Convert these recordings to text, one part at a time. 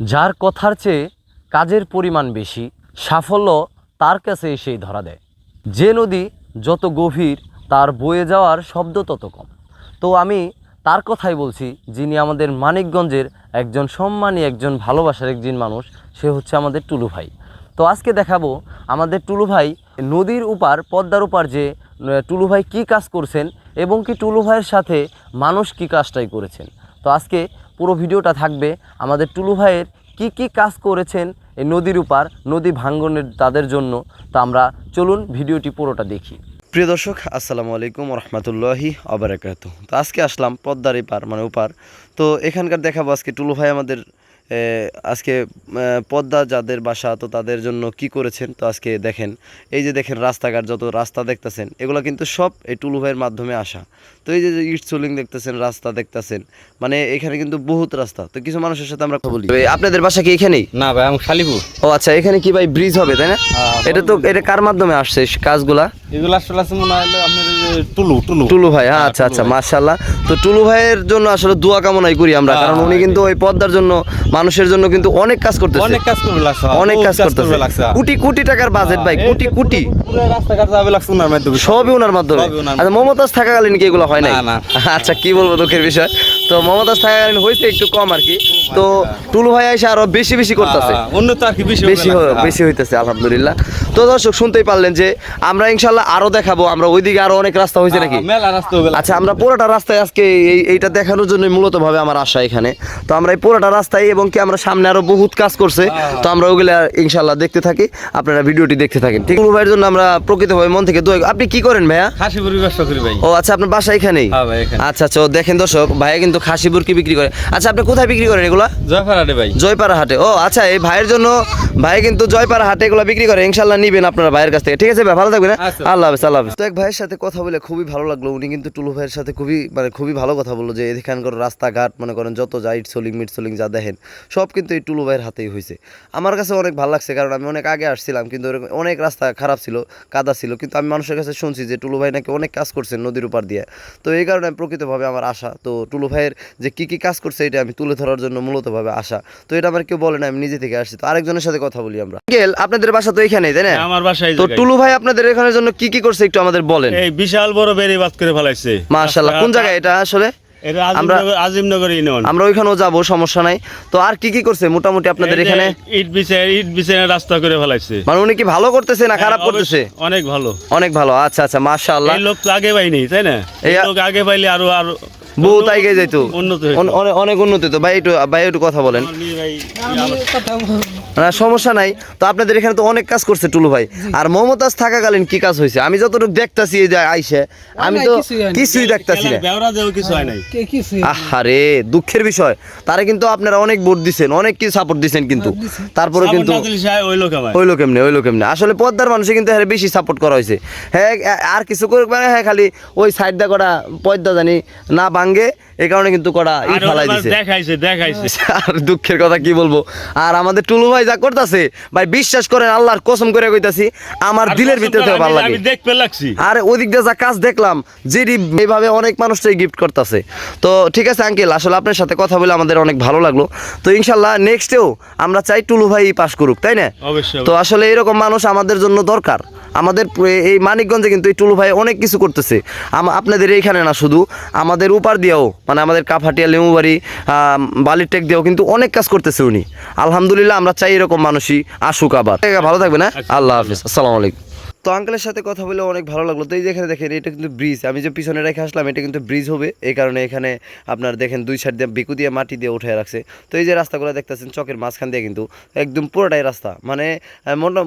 যার কথার চেয়ে কাজের পরিমাণ বেশি, সাফল্য তার কাছে এসেই ধরা দেয়। যে নদী যত গভীর, তার বয়ে যাওয়ার শব্দ তত কম। তো আমি তার কথাই বলছি, যিনি আমাদের মানিকগঞ্জের একজন সম্মানী, একজন ভালোবাসার একজন মানুষ, সে হচ্ছে আমাদের টুলু ভাই। তো আজকে দেখাবো আমাদের টুলু ভাই নদীর উপার, পদ্মার উপার যে টুলু ভাই কী কাজ করছেন এবং কি টুলু ভাইয়ের সাথে মানুষ কী কাজটাই করেছেন। তো আজকে পুরো ভিডিওটা থাকবে আমাদের টুলু ভাইয়ের কী কী কাজ করেছেন এই নদীর উপার, নদী ভাঙ্গনের তাদের জন্য। তো আমরা চলুন ভিডিওটি পুরোটা দেখি। প্রিয় দর্শক, আসসালামু আলাইকুম রহমতুল্লাহি আবরাকাত তো আজকে আসলাম পদ্মার এপার মানে ওপার তো এখানকার দেখাবো আজকে টুলু ভাই আমাদের আজকে পদ্মা যাদের বাসা তো তাদের জন্য কি করেছেন? তো আজকে দেখেন এই যে দেখেন রাস্তাঘাট যত রাস্তা দেখতেছেন এগুলো কিন্তু সব এই টুলু ভাইয়ের মাধ্যমে আসা। তো এই যে ইট সোলিং দেখতেছেন রাস্তা দেখতেছেন মানে এখানে কিন্তু বহুত রাস্তা। তো কিছু মানুষের সাথে আমরা বলি। আপনাদের বাসা কি এখানেই? না ভাই আমি খালিপুর ও আচ্ছা এখানে কি ভাই ব্রিজ হবে তাই না? হ্যাঁ, এটা তো এটা কার মাধ্যমে আসছে কাজগুলা? এগুলো আসলে আছে মনে হয় যে টুলু টুলু। টুলু ভাই হ্যাঁ আচ্ছা আচ্ছা মাশাল্লাহ তো টুলু ভাইয়ের জন্য আসলে দোয়া কামনাই করি আমরা হ্যাঁ, কারণ উনি হ্যাঁ, কিন্তু ওই পদ্মার জন্য মানুষের জন্য কিন্তু অনেক কাজ করতেছে। অনেক কাজ করবে লাগছে অনেক কাজ করতেছে। কোটি কোটি টাকার বাজেট ভাই কোটি কোটি। রাস্তাঘাট যাবে লাগছে ওনার মাধ্যমে। সবই ওনার মাধ্যমে। আচ্ছা মমতাজ থাকাকালীন কি এগুলো হয় না। আচ্ছা কি বলব দুঃখের বিষয়? তো মমতাজ থাকাকালীন হয়েছে একটু কম আর কি। তো টুলু ভাই এসে আরও বেশি বেশি করতেছে। হ্যাঁ, অন্য তো আর কি বেশি বেশি হইতেছে আলহামদুলিল্লাহ। তো দর্শক শুনতেই পারলেন যে আমরা ইনশাল্লাহ আরও দেখাবো আমরা ওইদিকে আরও অনেক রাস্তা হয়েছে নাকি? হ্যাঁ, হবে আচ্ছা আমরা পুরোটা রাস্তায় আজকে এই এইটা দেখানোর জন্য মূলত ভাবে আমার আশা এখানে। তো আমরা এই পুরোটা রাস্তায় এবং কি আমরা সামনে আরও বহুত কাজ করছে। তো আমরা ওগুলা ইনশাল্লাহ দেখতে থাকি আপনারা ভিডিওটি দেখতে থাকেন। ঠিক টুলু ভাইয়ের জন্য আমরা প্রকৃতভাবে মন থেকে দোয়া আপনি কি করেন ভাইয়া? খাসিপুরি ব্যবসা করি ভাই। ও আচ্ছা আপনার বাসা এখানেই? হ্যাঁ আচ্ছা আচ্ছা দেখেন দর্শক ভাইয়া কিন্তু খাসি বুরকি বিক্রি করে। আচ্ছা আপনি কোথায় বিক্রি করেন এগুলা? জয়ফারাডে ভাই। জয়পাড়া হাটে ও আচ্ছা এই ভাইয়ের জন্য ভাই কিন্তু জয়পাড়া হাটে এগুলো বিক্রি করে। ইনশাল্লাহ নিবেন আপনারা ভাইয়ের কাছ থেকে। ঠিক আছে ভাই ভালো থাকবেন হ্যাঁ? আচ্ছা। আল্লাহ হাফেজ আল্লাহ হাফেজ। তো এক ভাইয়ের সাথে কথা বলে খুবই ভালো লাগল। উনি কিন্তু টুলু ভাইয়ের সাথে খুবই মানে খুবই ভালো কথা বলল যে এখানকার রাস্তাঘাট মনে করেন যত যা ইট সোলিং মিট সোলিং যা দেখেন সব কিন্তু এই টুলু ভাইয়ের হাতেই হয়েছে আমার কাছে অনেক ভালো লাগছে কারণ আমি অনেক আগে আসছিলাম কিন্তু অনেক রাস্তা খারাপ ছিল কাদা ছিল কিন্তু আমি মানুষের কাছে শুনছি যে টুলু ভাই নাকি অনেক কাজ করছেন নদীর উপর দিয়ে। তো এই কারণে প্রকৃতভাবে আমার আশা তো টুলু ভাইয়ের যে কি কি কাজ করছে এটা আমি তুলে ধরার জন্য মূলতভাবে আশা তো এটা আমার কেউ বলে না আমি নিজে থেকে আসছি। তো আরেকজনের সাথে কথা বলি আমরা। গেল আপনাদের বাসা তো এখানেই তাই না? আমার বাসায় তো টুলু ভাই আপনাদের এখানের জন্য কি কি করছে একটু আমাদের বলেন। এই বিশাল বড় বেড়ে বাদ করে ফেলাইছে। মার্শাল্লাহ কোন জায়গায় এটা আসলে? এটা আমরা- আজিমনগর আজিমনগর ইউনিয়ন। আমরা ওইখানেও যাব সমস্যা নাই। তো আর কি কি করছে মোটামুটি আপনাদের এখানে? ইট বিছে ইট বিছে রাস্তা করে ফেলাইছে। মানে উনি কি ভালো করতেছে না খারাপ হ্যাঁ, করতেছে? অনেক ভালো। অনেক ভালো আচ্ছা আচ্ছা মাশাআল্লাহ। এই লোক আগে পাইনি তাই না? এই- লোক আগে পাইলে আরও আরও বহুত আগে যাইতো। উন্নত হইতো। অন- অনেক অনেক উন্নতি তো ভাই একটু ভাই একটু কথা বলেন। না সমস্যা নাই। তো আপনাদের এখানে তো অনেক কাজ করছে টুলু ভাই। আর মমতাজ থাকাকালীন কি কাজ হয়েছে আমি যতটুকু দেখতাছি এই যে আইসে আমি তো কিছুই দেখতাছি না। আহারে দুঃখের বিষয়। তারা কিন্তু আপনারা অনেক ভোট দিছেন অনেক কিছু সাপোর্ট দিছেন কিন্তু। তারপরে কিন্তু সাপোর্ট না দিলে সে ওই লোক আমার ওই লোক এমনি ওই লোক এমনি আসলে পদ্মার মানুষে কিন্তু হ্যাঁ বেশি সাপোর্ট করা হয়েছে হ্যাঁ আর কিছু করে মানে হ্যাঁ খালি ওই সাইড দা করা পদ্মা জানি না ভাঙ্গে এই কারণে কিন্তু করা ই ফালাই দিছে। দেখাইছে দেখাইছে। আর দুঃখের কথা কি বলব? আর আমাদের টুলু ভাই যা করতেছে ভাই বিশ্বাস করেন আল্লাহর কসম করে কইতাছি আমার দিলের ভিতরে থেকে ভালো লাগে। আমি দেখতে লাগছি। আর ওদিক দিয়ে যা কাজ দেখলাম যেটি এইভাবে অনেক মানুষটাই গিফট করতেছে। তো ঠিক আছে আঙ্কেল আসলে আপনার সাথে কথা বলে আমাদের অনেক ভালো লাগল। তো ইনশাল্লাহ নেক্সটেও আমরা চাই টুলু ভাই পাশ করুক তাই না? অবশ্যই তো আসলে এরকম মানুষ আমাদের জন্য দরকার। আমাদের এই মানিকগঞ্জে কিন্তু এই টুলু ভাই অনেক কিছু করতেছে। আম- আপনাদের এইখানে না শুধু আমাদের উপার দিয়েও মানে আমাদের কাফাটিয়া লেমুবাড়ি আম, বালির টেক দিয়েও কিন্তু অনেক কাজ করতেছে উনি। আলহামদুলিল্লাহ আমরা চাই এরকম মানুষই আসুক আবার। ভালো থাকবে না আল্লাহ হাফিজ। আসসালামু আলাইকুম। তো আঙ্কেলের সাথে কথা বলে অনেক ভালো লাগল। তো এই যেখানে দেখেন, এটা কিন্তু ব্রিজ আমি যে পিছনে রেখে আসলাম, এটা কিন্তু ব্রিজ হবে। এই কারণে এখানে আপনার দেখেন দুই সাইড দিয়ে বিকু দিয়ে মাটি দিয়ে উঠে রাখছে। তো এই যে রাস্তাগুলো দেখতেছেন, চকের মাঝখান দিয়ে কিন্তু একদম পুরোটাই রাস্তা। মানে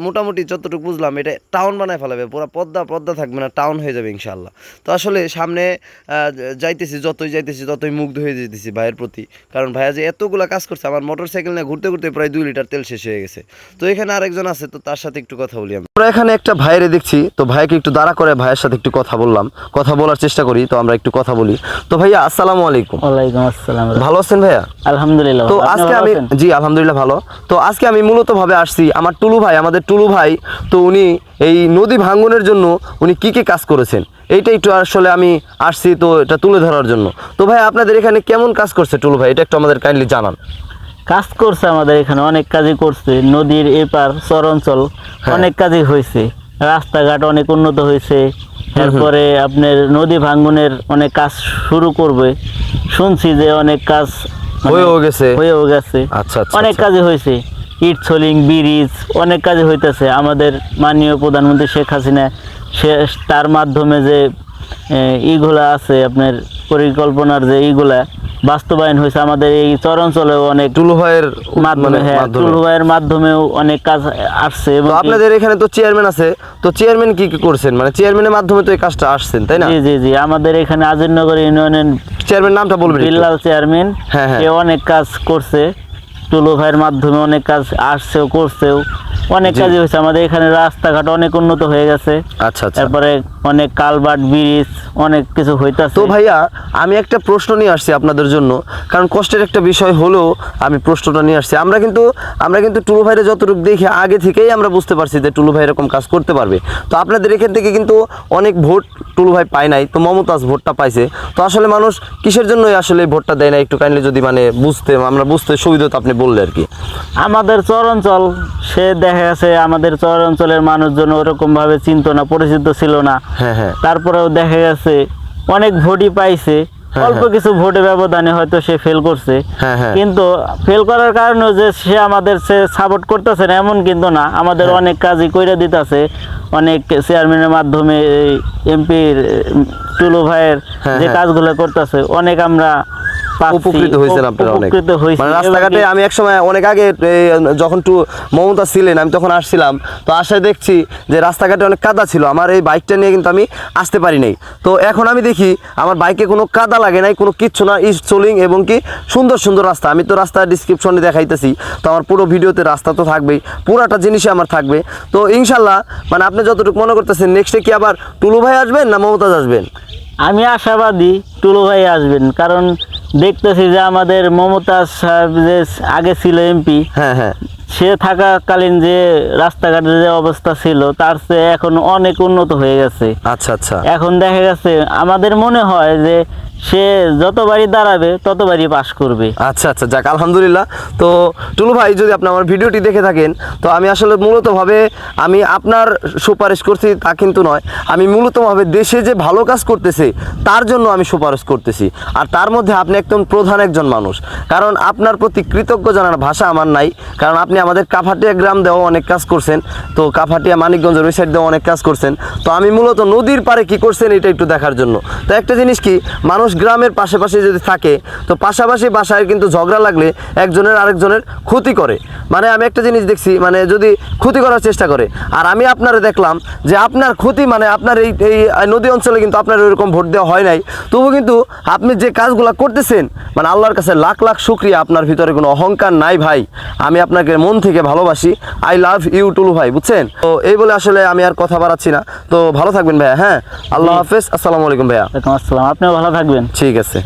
মোটামুটি যতটুকু বুঝলাম, এটা টাউন বানায় ফেলাবে। পুরো পদ্মা পদ্মা থাকবে না টাউন হয়ে যাবে ইনশাল্লাহ তো আসলে সামনে যাইতেছি, যতই যাইতেছি ততই মুগ্ধ হয়ে যেতেছি ভাইয়ের প্রতি। কারণ ভাইয়া যে এতগুলো কাজ করছে, আমার মোটর সাইকেল নিয়ে ঘুরতে ঘুরতে প্রায় দুই লিটার তেল শেষ হয়ে গেছে। তো এখানে আরেকজন আছে, তো তার সাথে একটু কথা বলি আমরা এখানে একটা ভাইয়ের দেখছি তো ভাইকে একটু দাঁড়া করে ভাইয়ের সাথে একটু কথা বললাম। কথা বলার চেষ্টা করি তো আমরা একটু কথা বলি। তো ভাইয়া আসসালামু আলাইকুম। ওয়ালাইকুম আসসালাম। ভালো আছেন ভাইয়া? আলহামদুলিল্লাহ তো আজকে আমি জি আলহামদুলিল্লাহ ভালো। তো আজকে আমি মূলত ভাবে আসছি আমার টুলু ভাই আমাদের টুলু ভাই তো উনি এই নদী ভাঙ্গনের জন্য উনি কি কি কাজ করেছেন? এইটা একটু আসলে আমি আসছি তো এটা তুলে ধরার জন্য। তো ভাই আপনাদের এখানে কেমন কাজ করছে টুলু ভাই? এটা একটু আমাদের কাইন্ডলি জানান। কাজ করছে আমাদের এখানে অনেক কাজই করছে। নদীর এপার চরাঞ্চল হ্যাঁ। অনেক কাজই হয়েছে। রাস্তাঘাট অনেক উন্নত হয়েছে। তারপরে আপনার নদী ভাঙ্গনের অনেক কাজ শুরু করবে। শুনছি যে অনেক কাজ মানে হয়েও গেছে। হয়েও গেছে। আচ্ছা আচ্ছা অনেক আচ্ছা। কাজই হয়েছে। ইট সোলিং ব্রিজ অনেক কাজে হইতেছে। আমাদের মাননীয় প্রধানমন্ত্রী শেখ হাসিনা সে তার মাধ্যমে যে ইগুলা আছে আপনার পরিকল্পনার যে ইগুলা বাস্তবায়ন হয়েছে। আমাদের এই চরাঞ্চলেও অনেক টুলু ভাইয়ের মাধ্যমে মানে হ্যাঁ মাধ্যমে। টুলু ভাইয়ের মাধ্যমেও অনেক কাজ আসছে এবং আপনাদের এখানে তো চেয়ারম্যান আছে। তো চেয়ারম্যান কি কি করছেন? মানে চেয়ারম্যানের মাধ্যমে তো এই কাজটা আসছেন তাই না? জি জি জি আমাদের এখানে আজিরনগর ইউনিয়নের চেয়ারম্যান নামটা বলবেন বিল্লাল চেয়ারম্যান হ্যাঁ, হ্যাঁ। সে অনেক কাজ করছে। টুলু ভাইয়ের মাধ্যমে অনেক কাজ আসছেও করছেও। অনেক। কাজই হয়েছে। আমাদের এখানে রাস্তাঘাট অনেক উন্নত হয়ে গেছে। আচ্ছা আচ্ছা। তারপরে অনেক কালবাট ব্রিজ অনেক কিছু হইতাছে। তো ভাইয়া আমি একটা প্রশ্ন নিয়ে আসছি আপনাদের জন্য। কারণ কষ্টের একটা বিষয় হলেও আমি প্রশ্নটা নিয়ে আসছি। আমরা কিন্তু আমরা কিন্তু টুলু ভাইরে যতটুকু দেখি আগে থেকেই আমরা বুঝতে পারছি যে টুলু ভাই এরকম কাজ করতে পারবে। তো আপনাদের এখান থেকে কিন্তু অনেক ভোট টুলু ভাই পায় নাই। তো মমতাজ ভোটটা পাইছে। তো আসলে মানুষ কিসের জন্যই আসলে ভোটটা দেয় না একটু কাইন্ডলি যদি মানে বুঝতে আমরা বুঝতে সুবিধা তো আপনি বললে আর কি। আমাদের চরাঞ্চল সে দেখা গেছে আমাদের চরাঞ্চলের মানুষজন ওরকম ভাবে চিনত না পরিচিত ছিল না। হ্যাঁ হ্যাঁ তারপরেও দেখা গেছে অনেক ভোটই পাইছে হ্যাঁ, অল্প হ্যাঁ। কিছু ভোটে ব্যবধানে হয়তো সে ফেল করছে। কিন্তু ফেল করার কারণে যে সে আমাদের সে সাপোর্ট করতেছে না এমন কিন্তু না আমাদের। অনেক কাজই কইরা দিতেছে অনেক চেয়ারম্যানের মাধ্যমে এমপির টুলু ভাইয়ের যে। কাজগুলো করতেছে অনেক আমরা উপকৃত হয়েছেন আপনারা অনেক। মানে রাস্তাঘাটে আমি এক সময় অনেক আগে যখন টু মমতা ছিলেন আমি তখন আসছিলাম তো আসায় দেখছি যে রাস্তাঘাটে অনেক কাদা ছিল। আমার এই বাইকটা নিয়ে কিন্তু আমি আসতে পারি নাই। তো এখন আমি দেখি আমার বাইকে কোনো কাদা লাগে নাই কোনো কিচ্ছু না ইস্ট সোলিং এবং কি সুন্দর সুন্দর রাস্তা। আমি তো রাস্তার ডিসক্রিপশনে দেখাইতেছি তো আমার পুরো ভিডিওতে রাস্তা তো থাকবেই পুরাটা জিনিসই আমার থাকবে। তো ইনশাল্লাহ মানে আপনি যতটুকু মনে করতেছেন নেক্সটে কি আবার টুলু ভাই আসবেন না মমতাজ আসবেন? আমি আশাবাদী টুলু ভাই আসবেন কারণ দেখতেছি যে আমাদের মমতাজ সাহেব যে আগে ছিল এমপি হ্যাঁ হ্যাঁ। সে থাকাকালীন যে রাস্তাঘাটের যে অবস্থা ছিল তার চেয়ে এখন অনেক উন্নত হয়ে গেছে। আচ্ছা আচ্ছা। এখন দেখা গেছে আমাদের মনে হয় যে সে যতবারই দাঁড়াবে, ততবারই পাস করবে। আচ্ছা আচ্ছা যাক, আলহামদুলিল্লাহ। তো টুলু ভাই, যদি আপনি আমার ভিডিওটি দেখে থাকেন, তো আমি আসলে মূলতভাবে আমি আপনার সুপারিশ করছি, তা কিন্তু নয়। আমি মূলতভাবে দেশে যে ভালো কাজ করতেছে, তার জন্য আমি সুপারিশ করতেছি। আর তার মধ্যে আপনি একদম প্রধান একজন মানুষ। কারণ আপনার প্রতি কৃতজ্ঞ জানার ভাষা আমার নাই। কারণ আপনি আমাদের কাফাটিয়া গ্রাম দেওয়া অনেক কাজ করছেন। তো কাফাটিয়া মানিকগঞ্জের ওই সাইড দেওয়া অনেক কাজ করছেন। তো আমি মূলত নদীর পারে কি করছেন, এটা একটু দেখার জন্য। তো একটা জিনিস কি, মানুষ গ্রামের পাশাপাশি যদি থাকে তো পাশাপাশি বাসায় কিন্তু ঝগড়া লাগলে একজনের আরেকজনের ক্ষতি করে। মানে আমি একটা জিনিস দেখছি মানে যদি ক্ষতি করার চেষ্টা করে আর আমি আপনারে দেখলাম যে আপনার ক্ষতি মানে আপনার এই এই নদী অঞ্চলে কিন্তু আপনার ওইরকম ভোট দেওয়া হয় নাই। তবু কিন্তু আপনি যে কাজগুলো করতেছেন মানে আল্লাহর কাছে লাখ লাখ শুক্রিয়া আপনার ভিতরে কোনো অহংকার নাই ভাই। আমি আপনাকে মন থেকে ভালোবাসি। আই লাভ ইউ টুলু ভাই বুঝছেন? তো এই বলে আসলে আমি আর কথা বাড়াচ্ছি না। তো ভালো থাকবেন ভাইয়া হ্যাঁ? আল্লাহ হাফেজ আসসালামু আলাইকুম ভাইয়া। আসসালাম। আপনিও ভালো থাকবেন। ঠিক আছে।